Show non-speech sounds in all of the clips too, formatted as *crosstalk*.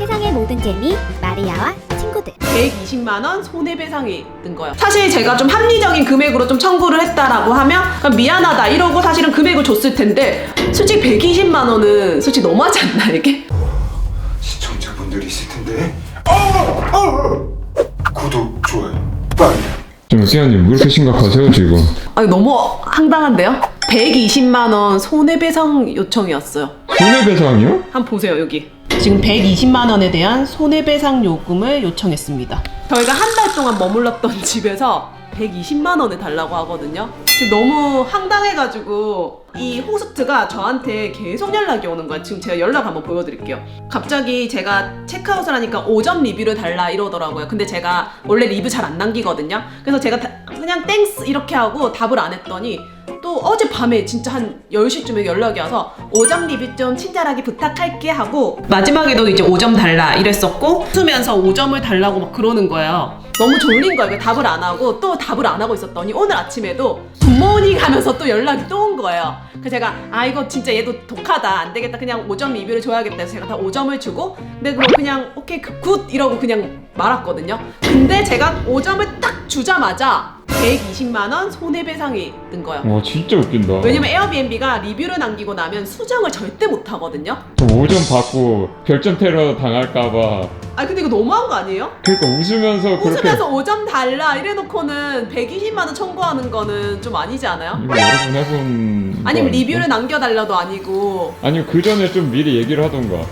세상의 모든 재미 마리아와 친구들 120만 원 손해배상이 든 거예요. 사실 제가 좀 합리적인 금액으로 좀 청구를 했다라고 하면 그냥 미안하다 이러고 사실은 금액을 줬을 텐데 솔직히 120만 원은 솔직히 너무하지 않나 이게? 시청자분들이 있을 텐데. 어! 어! 구독, 좋아요, 빨리. 좀 수현님 왜 이렇게 심각하세요 지금? 아니 너무 황당한데요? 120만 원 손해배상 요청이었어요. 손해배상이요? 한번 보세요 여기 지금 120만 원에 대한 손해배상 요금을 요청했습니다. 저희가 한 달 동안 머물렀던 *laughs* 집에서 120만 원을 달라고 하거든요. 지금 너무 황당해가지고 이 호스트가 저한테 계속 연락이 오는 거야 지금 제가 연락 한번 보여드릴게요. 갑자기 제가 체크아웃을 하니까 5점 리뷰를 달라 이러더라고요. 근데 제가 원래 리뷰 잘 안 남기거든요. 그래서 제가 다- 그냥 땡스 이렇게 하고 답을 안 했더니 또 어젯밤에 진짜 한 10시쯤에 연락이 와서 5점 리뷰 좀 친절하게 부탁할게 하고 마지막에도 이제 5점 달라 이랬었고 웃으면서 5점을 달라고 막 그러는 거예요. 너무 졸린 거예요. 답을 안 하고 또 답을 안 하고 있었더니 오늘 아침에도 굿모닝 하면서 또 연락이 또 온 거예요. 그래서 제가 아 이거 진짜 얘도 독하다. 안 되겠다. 그냥 5점 리뷰를 줘야겠다 해서 제가 다 5점을 주고 근데 그럼 그냥 오케이 그- 굿! 이러고 그냥 말았거든요. 근데 제가 5점을 딱 주자마자 120만 원 손해배상이 든 거예요 와 진짜 웃긴다. 왜냐면 에어비앤비가 리뷰를 남기고 나면 수정을 절대 못 하거든요. 저 5점 받고 별점 테러 당할까봐. 아 근데 이거 너무한 거 아니에요? 그러니까 웃으면서 그렇게 웃으면서 5점 달라 이래놓고는 120만 원 청구하는 거는 좀 아니지 않아요? 이거 여러 번 해본. 거 아니면? 리뷰를 남겨달라도 아니고 아니면 그 전에 좀 미리 얘기를 하던가.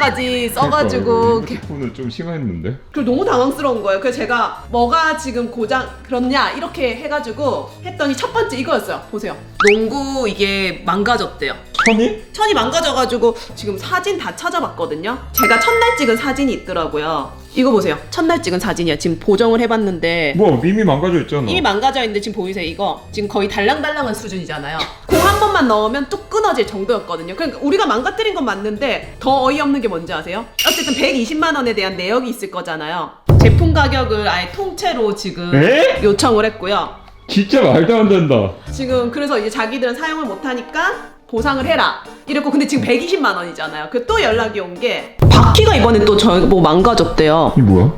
이모티콘까지 써가지고 이렇게 폰은 좀 심했는데. 그 너무 당황스러운 거예요. 그래서 제가 뭐가 지금 고장 그렇냐 이렇게 해가지고 했더니 첫 번째 이거였어요. 보세요. 농구 이게 망가졌대요. 천이? 천이 망가져가지고 지금 사진 다 찾아봤거든요. 제가 첫날 찍은 사진이 있더라고요. 이거 보세요. 첫날 찍은 사진이야. 지금 보정을 해봤는데 뭐 이미 망가져 있잖아. 이미 망가져 있는데 지금 보이세요? 이거 지금 거의 달랑달랑한 수준이잖아요. 공 한 번만 넣으면 뚝 끊어질 정도였거든요. 그러니까 우리가 망가뜨린 건 맞는데 더 어이없는 게 뭔지 아세요? 어쨌든 120만 원에 대한 내역이 있을 거잖아요. 제품 가격을 아예 통째로 지금 에? 요청을 했고요. 진짜 말도 안 된다. 지금 그래서 이제 자기들은 사용을 못하니까 보상을 해라 이랬고 근데 지금 120만 원이잖아요. 그 또 연락이 온 게 바퀴가 이번에 또 저희 뭐 망가졌대요. 이 뭐야?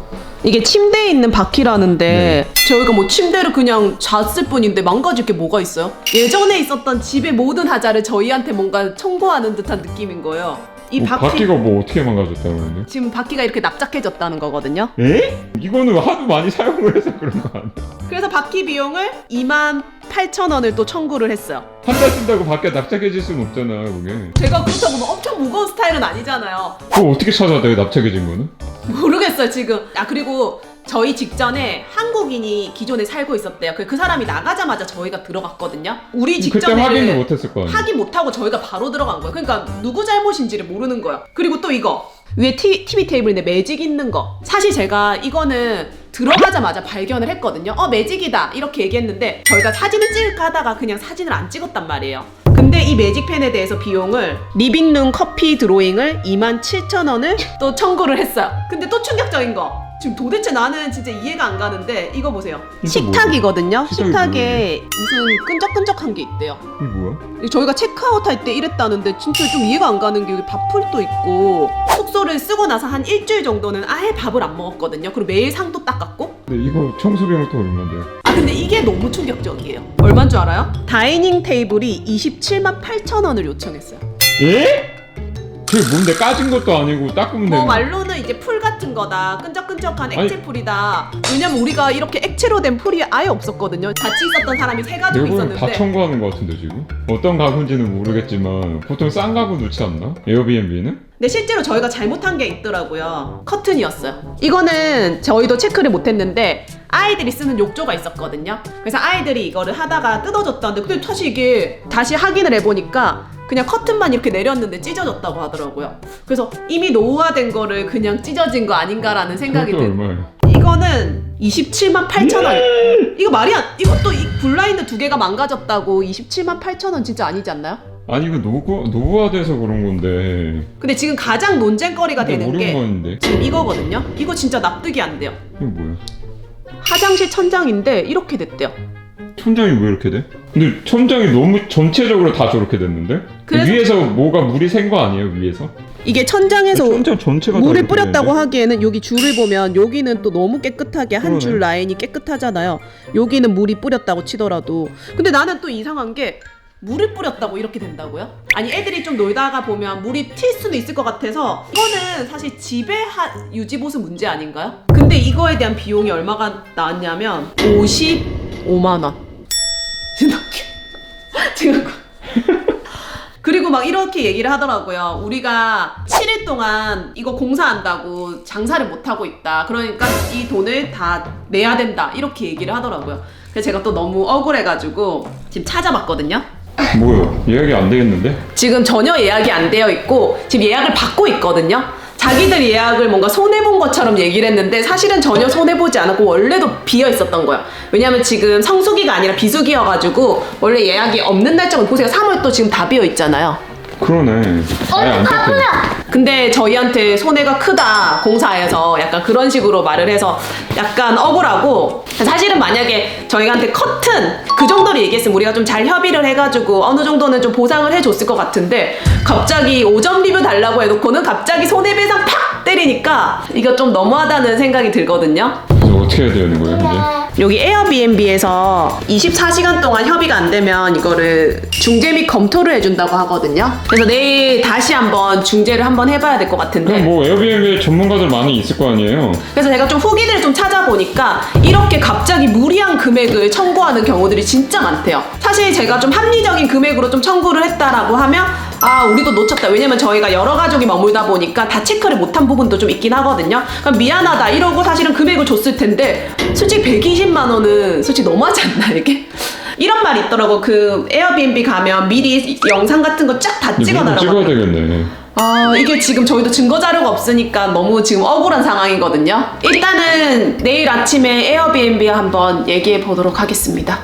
이게 침대에 있는 바퀴라는데 저희가 뭐 침대를 그냥 잤을 뿐인데 망가질 게 뭐가 있어요? 예전에 있었던 집의 모든 하자를 저희한테 뭔가 청구하는 듯한 느낌인 거예요. 이 뭐 바퀴 바퀴가 뭐 어떻게 망가졌다는 건데? 지금 바퀴가 이렇게 납작해졌다는 거거든요. 에? 이거는 하도 많이 사용을 해서 그런 거 아니야? 그래서 바퀴 비용을 2만 8천 원을 또 청구를 했어요. 한 달 쓴다고 밖에 납작해질 수는 없잖아 그게. 제가 그렇다고 뭐 엄청 무거운 스타일은 아니잖아요. 그거 어떻게 찾아내요 납작해진 거는? 모르겠어요 지금. 아 그리고 저희 직전에 한국인이 기존에 살고 있었대요. 그, 그 사람이 나가자마자 저희가 들어갔거든요. 우리 그때 직전에 확인을 못했을 거 아니야? 확인 못하고 저희가 바로 들어간 거예요. 그러니까 누구 잘못인지를 모르는 거야. 그리고 또 이거 위에 TV, TV 테이블인데 매직 있는 거. 사실 제가 이거는 들어가자마자 발견을 했거든요. 어 매직이다 이렇게 얘기했는데 저희가 사진을 찍을까 하다가 그냥 사진을 안 찍었단 말이에요. 근데 이 매직펜에 대해서 비용을 리빙룸 커피 드로잉을 27,000원을 또 청구를 했어요. 근데 또 충격적인 거. 지금 도대체 나는 진짜 이해가 안 가는데 이거 보세요. 이거 식탁이거든요. 식탁이 식탁에 무슨 끈적끈적한 게 있대요. 이 뭐야? 저희가 체크아웃 할 때 이랬다는데 진짜 좀 이해가 안 가는 게 여기 밥풀도 있고 숙소를 쓰고 나서 한 일주일 정도는 아예 밥을 안 먹었거든요. 그리고 매일 상도 닦았고. 근데 이거 청소비부터 얼마인데요? 아 근데 이게 너무 충격적이에요. 얼마인 줄 알아요? 다이닝 테이블이 27만 8천 원을 요청했어요. 예? 그게 뭔데 까진 것도 아니고 닦으면 뭐 되는 말로는 이제 풀 같은 거다. 끈적끈적한 아니- 액체 풀이다. 왜냐면 우리가 이렇게 액체로 된 풀이 아예 없었거든요. 같이 있었던 사람이 세 가지고 이거는 다 있었는데 청구하는 것 같은데 지금? 어떤 가구인지는 모르겠지만 보통 싼 가구 놓지 않나? 에어비앤비는? 근데 실제로 저희가 잘못한 게 있더라고요. 커튼이었어요. 이거는 저희도 체크를 못했는데 아이들이 쓰는 욕조가 있었거든요. 그래서 아이들이 이거를 하다가 뜯어졌다는데 근데 사실 이게 다시 확인을 해보니까 그냥 커튼만 이렇게 내렸는데 찢어졌다고 하더라고요. 그래서 이미 노후화된 거를 그냥 찢어진 거 아닌가라는 생각이 들. 얼마예요? 이거는 27만 8천 원. 이거 말이 안. 이것도 이 블라인드 두 개가 망가졌다고 27만 8천 원 진짜 아니지 않나요? 아니 이거 노후, 노후화돼서 그런 건데 근데 지금 가장 논쟁거리가 되는 게 모르는 건데 지금 이거거든요. 이거 진짜 납득이 안 돼요. 이게 뭐야? 화장실 천장인데 이렇게 됐대요. 천장이 왜 이렇게 돼? 근데 천장이 너무 전체적으로 다 저렇게 됐는데? 그래서- 위에서 뭐가 물이 샌 거 아니에요 위에서? 이게 천장에서 천장 전체가 다 물을 이렇게 뿌렸다고 되는데? 하기에는 여기 줄을 보면 여기는 또 너무 깨끗하게 한 줄 그러네. 라인이 깨끗하잖아요. 여기는 물이 뿌렸다고 치더라도 근데 나는 또 이상한 게 물을 뿌렸다고 이렇게 된다고요? 아니 애들이 좀 놀다가 보면 물이 튈 수도 있을 것 같아서 이거는 사실 집에 하, 유지보수 문제 아닌가요? 근데 이거에 대한 비용이 얼마가 나왔냐면 55만 원. 지금 지금 그리고 막 이렇게 얘기를 하더라고요. 우리가 7일 동안 이거 공사한다고 장사를 못 하고 있다. 그러니까 이 돈을 다 내야 된다. 이렇게 얘기를 하더라고요. 그래서 제가 또 너무 억울해가지고 지금 찾아봤거든요. 뭐요? 예약이 안 되겠는데? 지금 전혀 예약이 안 되어 있고 지금 예약을 받고 있거든요. 자기들 예약을 뭔가 손해본 것처럼 얘기를 했는데 사실은 전혀 손해보지 않았고 원래도 비어 있었던 거예요. 왜냐면 지금 성수기가 아니라 비수기여가지고 원래 예약이 없는 날짜는 보세요. 3월 또 지금 다 비어 있잖아요. 그러네. 아예 안 잡혀. 근데 저희한테 손해가 크다 공사에서 약간 그런 식으로 말을 해서 약간 억울하고 사실은 만약에 저희한테 커튼 그 정도로 얘기했으면 우리가 좀 잘 협의를 해가지고 어느 정도는 좀 보상을 해줬을 것 같은데 갑자기 5점 리뷰 달라고 해놓고는 갑자기 손해배상 팍 때리니까 이거 좀 너무하다는 생각이 들거든요. 그래서 어떻게 해야 되는 거예요, 이제? 여기 에어비앤비에서 24시간 동안 협의가 안 되면 이거를 중재 및 검토를 해준다고 하거든요. 그래서 내일 다시 한번 중재를 한번 해봐야 될 것 같은데. 그럼 뭐 에어비앤비 전문가들 많이 있을 거 아니에요? 그래서 제가 좀 후기들을 좀 찾아보니까 이렇게 갑자기 무리한 금액을 청구하는 경우들이 진짜 많대요. 사실 제가 좀 합리적인 금액으로 좀 청구를 했다라고 하면 아 우리도 놓쳤다. 왜냐면 저희가 여러 가족이 머물다 보니까 다 체크를 못한 부분도 좀 있긴 하거든요. 그럼 미안하다 이러고 사실은 금액을 줬을 텐데 솔직히 120만 원은 솔직히 너무하지 않나 이게? 이런 말이 있더라고. 그 에어비앤비 가면 미리 영상 같은 거 쫙 다 찍어달라고. 찍어야. 되겠네. 아 이게 지금 저희도 증거 자료가 없으니까 너무 지금 억울한 상황이거든요. 일단은 내일 아침에 에어비앤비 한번 얘기해 보도록 하겠습니다.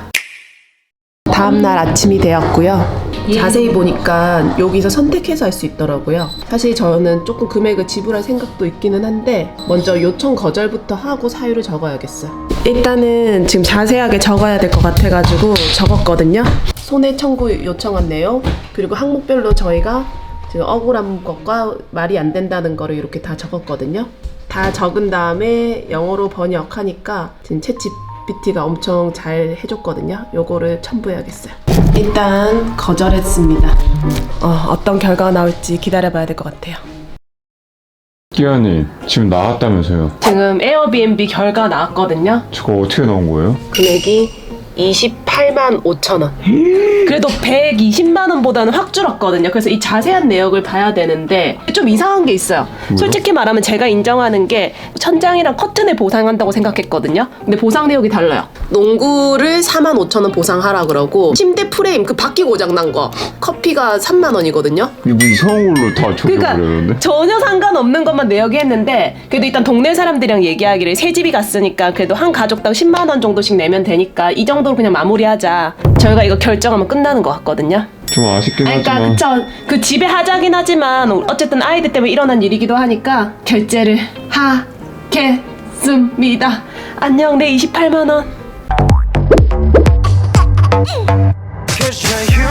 다음날 아침이 되었고요. 자세히 보니까 여기서 선택해서 할 수 있더라고요. 사실 저는 조금 금액을 지불할 생각도 있기는 한데 먼저 요청 거절부터 하고 사유를 적어야겠어요. 일단은 지금 자세하게 적어야 될 것 같아가지고 적었거든요. 손해 청구 요청한 내용 그리고 항목별로 저희가 지금 억울한 것과 말이 안 된다는 거를 이렇게 다 적었거든요. 다 적은 다음에 영어로 번역하니까 지금 챗 GPT가 엄청 잘 해줬거든요. 요거를 첨부해야겠어요. 일단 거절했습니다. 어, 어떤 결과가 나올지 기다려봐야 될 것 같아요. 기한이 지금 나왔다면서요? 지금 에어비앤비 결과 나왔거든요. 저거 어떻게 나온 거예요? 금액이 28만 5천 원. 그래도 120만 원보다는 확 줄었거든요. 그래서 이 자세한 내역을 봐야 되는데 좀 이상한 게 있어요. 솔직히 말하면 제가 인정하는 게 천장이랑 커튼을 보상한다고 생각했거든요. 근데 보상 내역이 달라요. 농구를 4만 5천 원 보상하라 그러고 침대 프레임 그 바퀴 고장 난 거 커피가 3만 원이거든요. 이게 뭐 이상한 걸로 다 그러니까 적어버렸는데? 전혀 상관없는 것만 내역이 했는데 그래도 일단 동네 사람들이랑 얘기하기를 새 집이 갔으니까 그래도 한 가족당 10만 원 정도씩 내면 되니까 이 정도로 그냥 마무리하자. 저희가 이거 결정하면 끝나는 것 같거든요. 좀 아쉽긴 아니, 그러니까 하지만 그쵸 그 집에 하자긴 하지만 어쨌든 아이들 때문에 일어난 일이기도 하니까 결제를 하겠습니다. 안녕 내 28만 원. Cause you're human